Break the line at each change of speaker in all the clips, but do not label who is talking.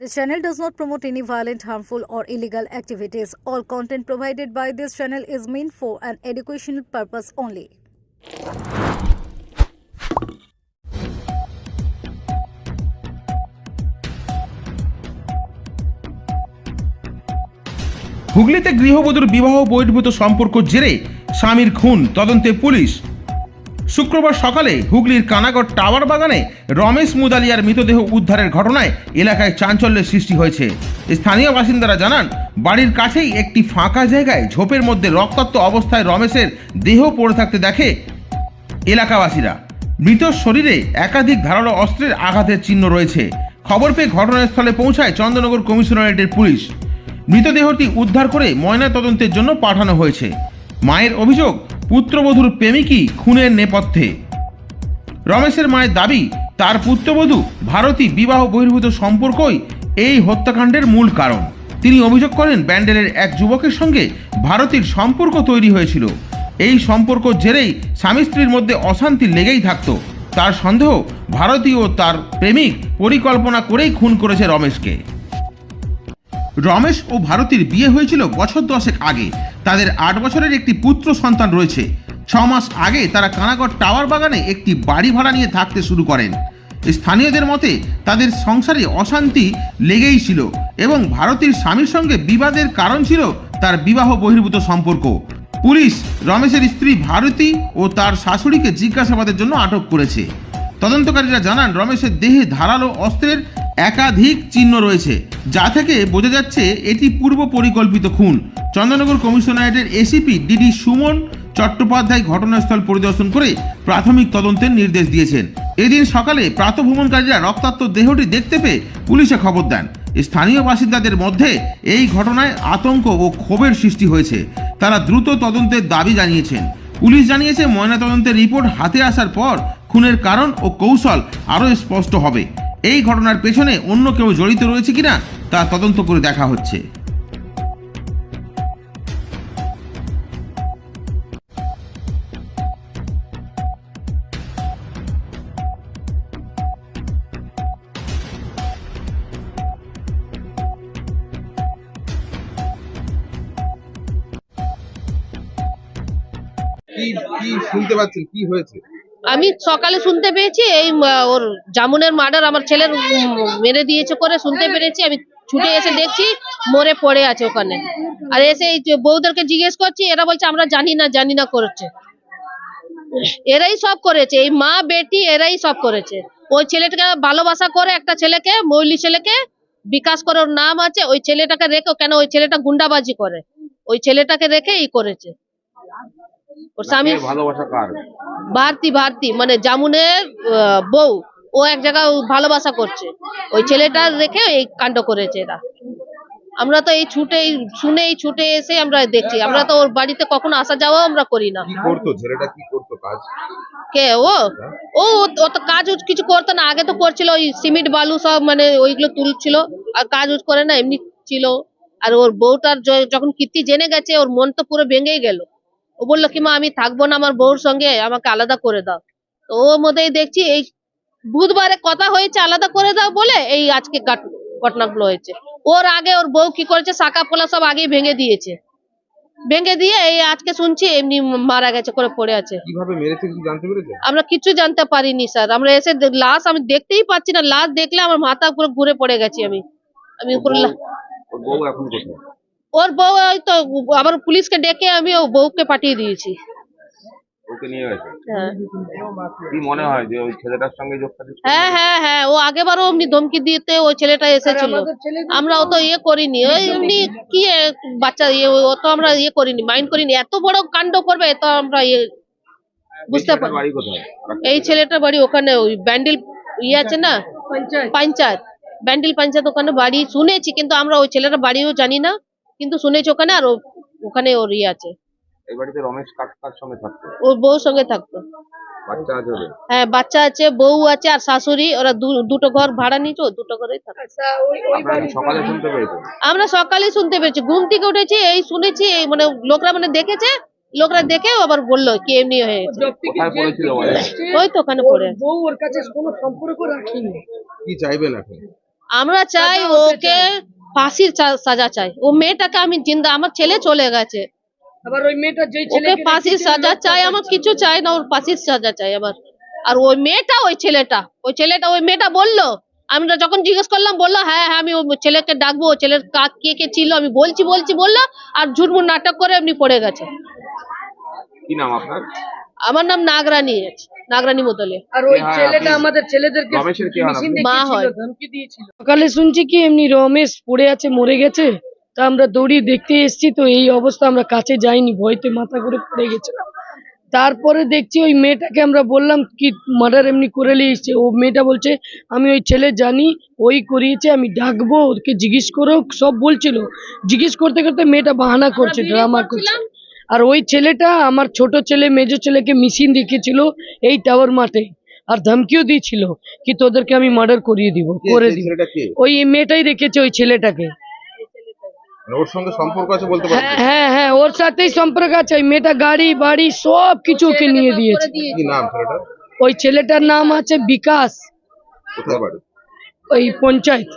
This channel does not promote any violent, harmful, or illegal activities. All content provided by this channel is meant for an educational purpose only.
হুগলিতে গৃহবধূর বিবাহ বহির্ভূত সম্পর্ক জেরে স্বামীর খুন তদন্তে পুলিশ শুক্রবার সকালে হুগলির কানাগড় টাওয়ার বাগানে রমেশ মুদালিয়ার মৃতদেহ উদ্ধারের ঘটনায় এলাকায় চাঞ্চল্যের সৃষ্টি হয়েছে। স্থানীয় বাসিন্দারা জানান, বাড়ির কাছেই একটি ফাঁকা জায়গায় ঝোপের মধ্যে রক্তাক্ত অবস্থায় রমেশের দেহ পড়ে থাকতে দেখে এলাকাবাসীরা। মৃত শরীরে একাধিক ধারালো অস্ত্রের আঘাতের চিহ্ন রয়েছে। খবর পেয়ে ঘটনাস্থলে পৌঁছায় চন্দ্রনগর কমিশনারেটের পুলিশ। মৃতদেহটি উদ্ধার করে ময়না তদন্তের জন্য পাঠানো হয়েছে। মায়ের অভিযোগ পুত্রবধূর প্রেমিকই খুনের নেপথ্যে। রমেশের মায়ের দাবি, তার পুত্রবধূ ভারতী বিবাহ বহির্ভূত সম্পর্কই এই হত্যাকাণ্ডের মূল কারণ। তিনি অভিযোগ করেন, ব্যান্ডেলের এক যুবকের সঙ্গে ভারতীর সম্পর্ক তৈরি হয়েছিল। এই সম্পর্ক জেরেই স্বামী স্ত্রীর মধ্যে অশান্তি লেগেই থাকত। তার সন্দেহ ভারতী ও তার প্রেমিক পরিকল্পনা করেই খুন করেছে রমেশকে। রমেশ ও ভারতীর বিয়ে হয়েছিল বছর দশেক আগে। তাদের আট বছরের একটি পুত্র সন্তান রয়েছে। ছ মাস আগে তারা কানাগড় টাওয়ার বাগানে একটি বাড়ি ভাড়া নিয়ে থাকতে শুরু করেন। স্থানীয়দের মতে, তাদের সংসারে অশান্তি লেগেই ছিল এবং ভারতীর স্বামীর সঙ্গে বিবাদের কারণ ছিল তার বিবাহ বহির্ভূত সম্পর্ক। পুলিশ রমেশের স্ত্রী ভারতী ও তার শাশুড়িকে জিজ্ঞাসাবাদের জন্য আটক করেছে। তদন্তকারীরা জানান, রমেশের দেহে ধারালো অস্ত্রের একাধিক চিহ্ন রয়েছে, যা থেকে বোঝা যাচ্ছে এটি পূর্ব পরিকল্পিত খুন। চন্দ্রনগর কমিশনারেটের এসিপি ডিডি সুমন চট্টোপাধ্যায় ঘটনাস্থল পরিদর্শন করে প্রাথমিক তদন্তের নির্দেশ দিয়েছেন। এদিন সকালে প্রাতভ্রমণকারীরা রক্তাক্ত দেহটি দেখতে পেয়ে পুলিশে খবর দেন। স্থানীয় বাসিন্দাদের মধ্যে এই ঘটনায় আতঙ্ক ও ক্ষোভের সৃষ্টি হয়েছে। তারা দ্রুত তদন্তের দাবি জানিয়েছেন। পুলিশ জানিয়েছে, ময়নাতদন্তের রিপোর্ট হাতে আসার পর খুনের কারণ ও কৌশল আরও স্পষ্ট হবে। এই ঘটনার পেছনে অন্য কেউ জড়িত রয়েছে কিনা তা তদন্ত করে দেখা হচ্ছে।
কি শুনতে পাচ্ছেন? কি হয়েছে?
আমি সকালে শুনতে পেয়েছি, এই ওর জামুনের মার্ডার আমার ছেলের মেরে দিয়েছে করে শুনতে পেরেছি। আমি ছুটে এসে দেখছি, মরে পড়ে আছে ওখানে। আর এসে এই বউদেরকে জিজ্ঞেস করছি, এরা বলছে, আমরা জানি না জানি না করছে। এরাই সব করেছে। এই মা, বেটি, এরাই সব করেছে। ওই ছেলেটাকে ভালোবাসা করে একটা ছেলেকে, মৌলি ছেলেকে বিকাশ করে ওর নাম আছে, ওই ছেলেটাকে রেখে, কেন ওই ছেলেটা গুন্ডাবাজি করে? ওই ছেলেটাকে রেখে ই করেছে। ওর স্বামী
ভালোবাসা কার?
ভারতী ভারতী মানে জামুনের আহ, বউ। ও এক জায়গায় ভালোবাসা করছে। ওই ছেলেটা রেখে এই কাণ্ড করেছে এরা। আমরা তো এই ছুটে শুনে এই ছুটে এসে আমরা দেখছি। আমরা তো ওর বাড়িতে কখনো আসা যাওয়া আমরা করি না।
কি করতো? ছেলেটা কি করতো কাজ?
কে? ও? ও ও তো কাজ উজ কিছু করতো না। আগে তো করছিল ওই সিমেন্ট বালু সব মানে ওইগুলো তুলছিল। আর কাজ উজ করে না এমনি ছিল। আর ওর বউটার যখন কীর্তি জেনে গেছে ওর মন তো পুরো ভেঙেই গেল। ও বলল কি মা আমি থাকব না আমার বউর সঙ্গে আমাকে আলাদা করে দাও। তো ওর মধ্যেই দেখছি এই বুধবারে কথা হয়েছে আলাদা করে দাও বলে এই আজকে ঘট- ঘটনাগুলো হয়েছে। ওর আগে ওর বউ কি করেছে শাখা পোলা সব আগেই ভেঙে দিয়েছে। ভেঙে দিয়ে এই আজকে শুনছি এমনি মারা গেছে করে পড়ে আছে।
কীভাবে মেরেছে কিছু জানতে পেরেছে?
আমরা কিছু জানতে পারিনি স্যার। আমরা এসে লাশ আমি দেখতেই পাচ্ছি না লাশ দেখলে আমার মাথা পুরো ঘুরে পড়ে গেছি আমি। আমি উপরে লা-
বউ এখন কোথায়?
ওর বউ ওই তো আবার পুলিশকে ডেকে আমি ও বউকে পাঠিয়ে দিয়েছি।
ওকে নিয়ে গেছে?
হ্যাঁ।
কি মনে হয় যে ওই ছেলেটার সঙ্গে যোগ
হ্যাঁ হ্যাঁ হ্যাঁ ও আগেবারও এমনি ধমকি দিতে ওই ছেলেটা এসেছিল। আমরা অত ইয়ে করিনি। ওই এমনি কি বাচ্চা ইয়ে ও আমরা ইয়ে করিনি মাইন্ড করিনি। এত বড় কাণ্ড করবে তো আমরা ইয়ে বুঝতে পারি এই ছেলেটার বাড়ি ওখানে ওই ব্যান্ডেল ইয়ে আছে না? পঞ্চায়েত। ব্যান্ডেল পঞ্চায়েত ওখানে বাড়ি শুনেছি কিন্তু আমরা ওই ছেলেটার বাড়িও জানি না। কিন্তু শুনেছি ওখানে আর ও- ওখানে ওর ইয়ে আছে।
এই বাড়িতে রমেশ কার কার সঙ্গে থাকতো?
ওর বউর সঙ্গে থাকতো।
বাচ্চা আছে ওদের?
হ্যাঁ বাচ্চা আছে বউ আছে আর শাশুড়ি। ওরা দু- দুটো ঘর ভাড়া নিয়েছে ও দুটো ঘরেই থাকে
আপনারা কি সকালে শুনতে পেয়েছেন?
আমরা সকালে শুনতে পেয়েছি। ঘুম থেকে উঠেছি এই শুনেছি এই মানে লোকরা মানে দেখেছে লোকরা দেখে আবার বলল কি এমনি হয়েছে
কোথায় পড়েছিল বলে?
ওই তো ওখানে পড়ে। আছে।
বউ ওর কাছে কোনো সম্পর্ক রাখেনি।
কি চাইবেন এখন?
আমরা চাই ওকে ফাঁসির সাজা চাই। ও মেয়েটাকে আমি জিন্দা আমার ছেলে চলে গেছে।
আবার ওই মেয়েটা যেই
ওকে
ছেলেকে
ফাঁসির সাজা চাই আমার কিছু চাই না ওর ফাঁসির সাজা চাই আবার আর ওই মেয়েটা ওই ছেলেটা ওই ছেলেটা ওই মেয়েটা বলল আমরা যখন জিজ্ঞেস করলাম বলল হ্যাঁ হ্যাঁ আমি ওই ছেলেকে ডাকবো ও ছেলের কাক কে কে ছিল? আমি বলছি বলছি বলল আর ঝুটমুট নাটক করে এমনি পড়ে গেছে।
কি নাম আপনার?
আমার নাম নাগরানী আছে নাগরানী মোদলিয়া
আর ওই ছেলেটা আমাদের ছেলেদেরকে?
মা হয়।
ধমকি দিয়েছিল। সকালে শুনছি কি এমনি রমেশ পড়ে আছে মরে গেছে? তা আমরা দৌড়ি দেখতে এসেছি তো এই অবস্থা আমরা কাছে যাইনি ভয়তে মাথা করে পড়ে গেছিলাম তারপরে দেখছি ওই মেয়েটাকে আমরা বললাম কি মার্ডার এমনি করে নিয়ে এসছে ও মেয়েটা বলছে আমি ওই ছেলে জানি ওই করিয়েছে আমি ডাকবো ওকে জিজ্ঞেস করো। সব বলছিল। জিজ্ঞেস করতে করতে মেয়েটা বাহানা করছে ড্রামা করছে। আর ওই ছেলেটা আমার ছোট ছেলে মেজো ছেলেকে মিশিন দেখিয়েছিল এই টাওয়ার মাঠে। আর ধমকিও দিয়েছিল কি তোদেরকে আমি মার্ডার করিয়ে দিব করে দিব। ওই মেয়েটাই রেখেছে ওই ছেলেটাকে।
মানে ওর সঙ্গে সম্পর্ক আছে বলতে
হ্যাঁ হ্যাঁ হ্যাঁ ওর সাথেই সম্পর্ক আছে। ওই মেয়েটা গাড়ি বাড়ি সব কিছু ওকে নিয়ে দিয়েছে।
কি নাম ছেলেটা
ওই ছেলেটার নাম আছে বিকাশ।
কোথায় বাড়ি?
ওই পঞ্চায়েত।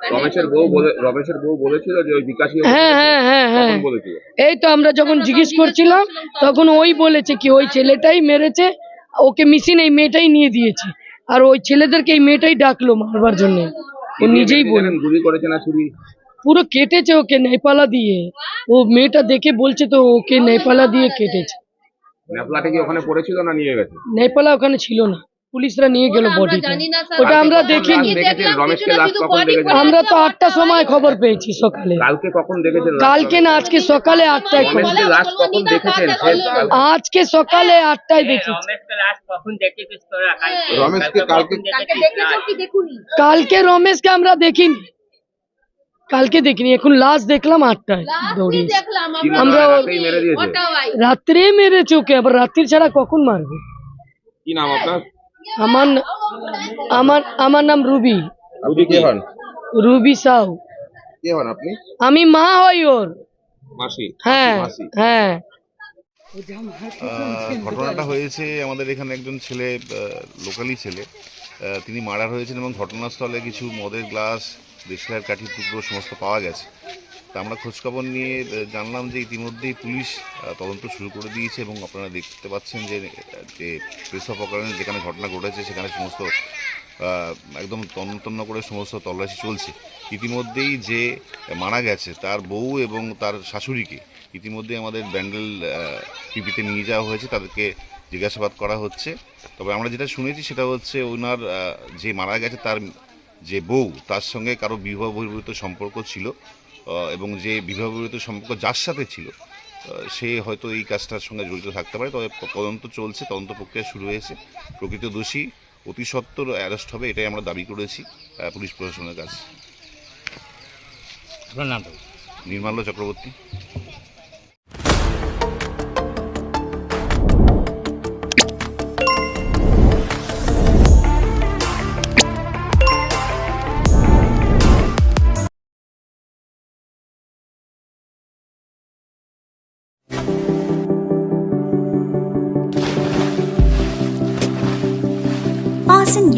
রমেশের বউ বলে রমেশের বউ বলেছিল যে ওই বিকাশী
হ্যাঁ হ্যাঁ হ্যাঁ হ্যাঁ।
বলেছিল।
এই তো আমরা যখন জিজ্ঞেস করছিলাম তখন ওই বলেছে কি ওই ছেলেটাই মেরেছে ওকে মিশিন এই মেয়েটাই নিয়ে দিয়েছে। আর ওই ছেলেদেরকে এই মেয়েটাই ডাকলো মারবার জন্য। ও নিজেই বলে
গুলি করেছে না ছুরি।
পুরো কেটেছে ওকে নেপালা দিয়ে। ও মেয়েটা দেখে বলছে তো ওকে নেপালা দিয়ে কেটেছে।
ন্যাপলাটা কি ওখানে পড়েছিল না নিয়ে গেছে?
নেপালা ওখানে ছিল না। পুলিশরা নিয়ে গেল বডিটা ওটা আমরা দেখিনি। আমরা তো আটটার সময় খবর পেয়েছি সকালে।
কালকে কখন দেখেছেন
কালকে না আজকে সকালে আটটায় খবর আজকে সকালে আটটায় দেখেছি।
কালকে
কালকে রমেশকে আমরা দেখিনি। কালকে দেখিনি এখন লাস্ট দেখলাম আটটায় দৌড়িয়ে আমরা
হয় মেরে দিয়েছে।
রাত্রে মেরেছে ওকে আবার রাত্রির ছাড়া কখন মারবে?
কি নাম আপনার?
আমার আমার আমার নাম রুবি।
আপনি কে হন?
রুবি সাউ।
কে হন আপনি?
আমি মা হই ওর।
মাসি?
হ্যাঁ হ্যাঁ।
ঘটনাটা হয়েছে আমাদের এখানে একজন ছেলে লোকালি ছেলে তিনি মার্ডার হয়েছেন এবং ঘটনাস্থলে কিছু মদের গ্লাস দেশের কাঠির টুকরো সমস্ত পাওয়া গেছে। তা আমরা খোঁজখবর নিয়ে জানলাম যে ইতিমধ্যেই পুলিশ তদন্ত শুরু করে দিয়েছে এবং আপনারা দেখতে পাচ্ছেন যে যে প্রেস অফ অকারেন্স যেখানে ঘটনা ঘটেছে, সেখানে সমস্ত একদম তন্ন তন্ন করে সমস্ত তল্লাশি চলছে। ইতিমধ্যেই যে মারা গেছে, তার বউ এবং তার শাশুড়িকে ইতিমধ্যে আমাদের ব্যান্ডেল পিপিতে নিয়ে যাওয়া হয়েছে। তাদেরকে জিজ্ঞাসাবাদ করা হচ্ছে। তবে আমরা যেটা শুনেছি সেটা হচ্ছে ওনার যে মারা গেছে তার যে বউ, তার সঙ্গে কারও বিবাহ বহির্ভূত সম্পর্ক ছিল। এবং যে বিভাগগুলিতে সম্পর্ক যার সাথে ছিল সে হয়তো এই কাজটার সঙ্গে জড়িত থাকতে পারে। তবে তদন্ত চলছে তদন্ত প্রক্রিয়া শুরু হয়েছে। প্রকৃত দোষী অতি সত্বর অ্যারেস্ট হবে এটাই আমরা দাবি করেছি পুলিশ প্রশাসনের কাছে।
আপনার নামটা?
নির্মাল্য চক্রবর্তী।